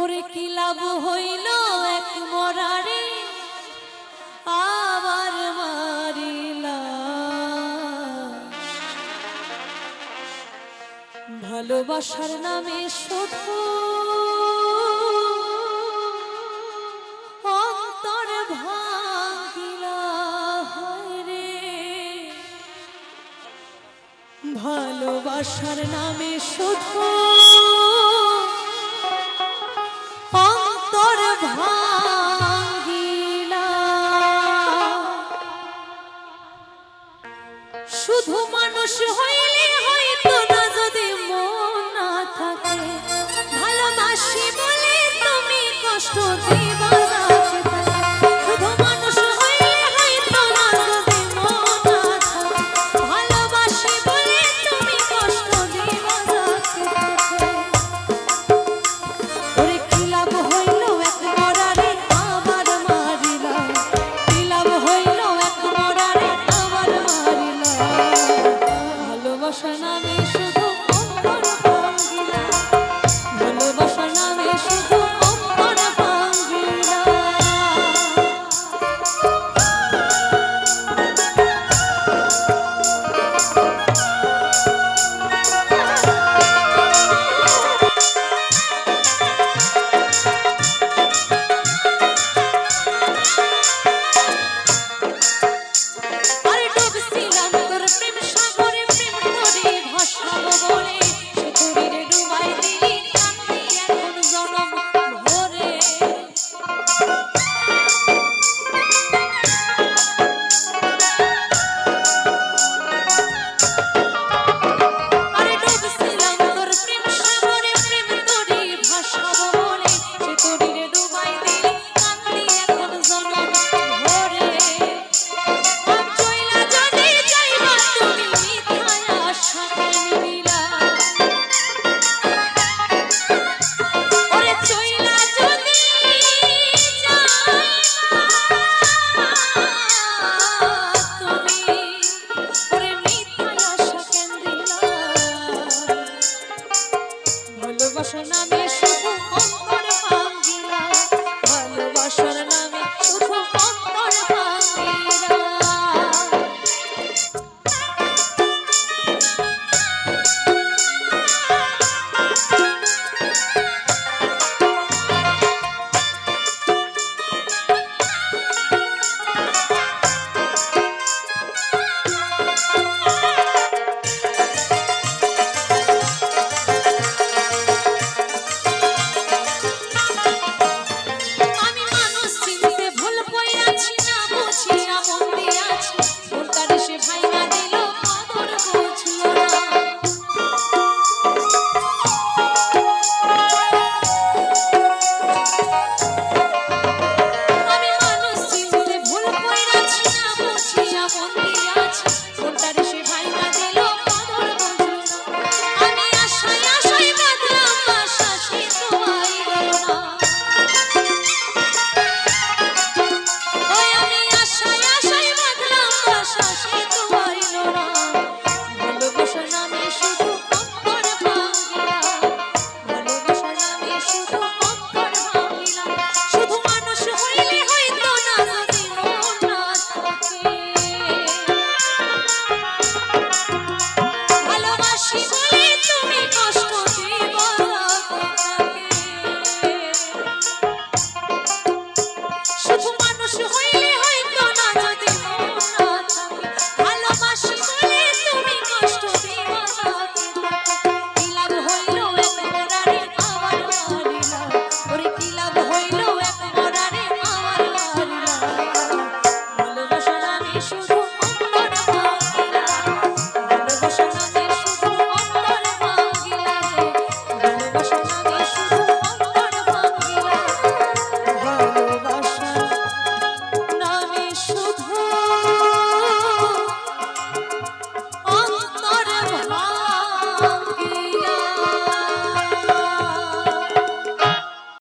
ওরে কি লাভ হইল এক মরারে? আবার মারিলা। ভালোবাসার নামে শুধু অন্তর ভাঙিলা রে। ভালোবাসার নামে শুধু শুধু মানুষ হইলে হয়তো না যদি মন না থাকে। ভালোবাসি বলে তুমি কষ্ট দিও শোনা